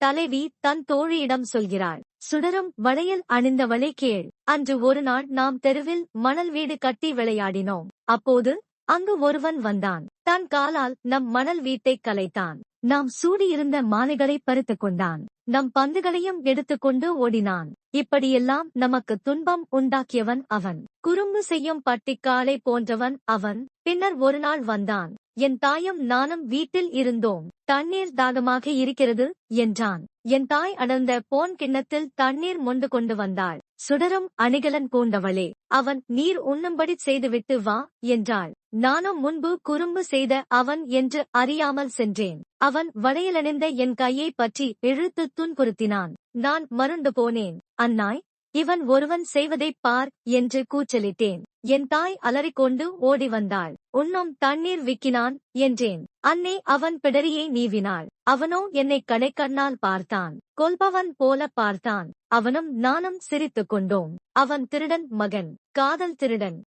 தலைவி தன் தோழியிடம் சொல்கிறாள் சுடரும் வளையல் அணிந்தவளை கேள். அன்று ஒரு நாள் நாம் தெருவில் மணல் வீடு கட்டி விளையாடினோம். அப்போது அங்கு ஒருவன் வந்தான். தன் காலால் நம் மணல் வீட்டை கலைத்தான். நாம் சூடியிருந்த மாலைகளை பறித்துக் கொண்டான். நம் பந்துகளையும் எடுத்துக்கொண்டு ஓடினான். இப்படியெல்லாம் நமக்கு துன்பம் உண்டாக்கியவன் அவன். குறும்பு செய்யும் பட்டிக்காலை போன்றவன் அவன். பின்னர் ஒரு நாள் வந்தான். என் தாயும் நானும் வீட்டில் இருந்தோம். தண்ணீர் தாகமாக இருக்கிறது என்றான். என் தாய் அடர்ந்த போன் கிண்ணத்தில் தண்ணீர் மொண்டு கொண்டு வந்தாள். சுடரும் அணிகலன் பூண்டவளே அவன் நீர் உண்ணும்படி செய்துவிட்டு வா என்றாள். நானும் முன்பு குறும்பு செய்த அவன் என்று அறியாமல் சென்றேன். அவன் வளையலணிந்த என் கையை பற்றி இழுத்து துன்புறுத்தினான். நான் மருண்டு போனேன். அன்னாய் இவன் ஒருவன் செய்வதைப் பார் என்று கூச்சலிட்டேன். என் தாய் அலறிக்கொண்டு ஓடி வந்தாள் உன்னும் தண்ணீர் விக்கினான் என்றேன். அன்னே அவன் பிடரியை நீவினாள். அவனோ என்னை கடைக்கண்ணால் பார்த்தான். கொல்பவன் போல பார்த்தான். அவனும் நானும் சிரித்துக் கொண்டோம். அவன் திருடன் மகன். காதல் திருடன்.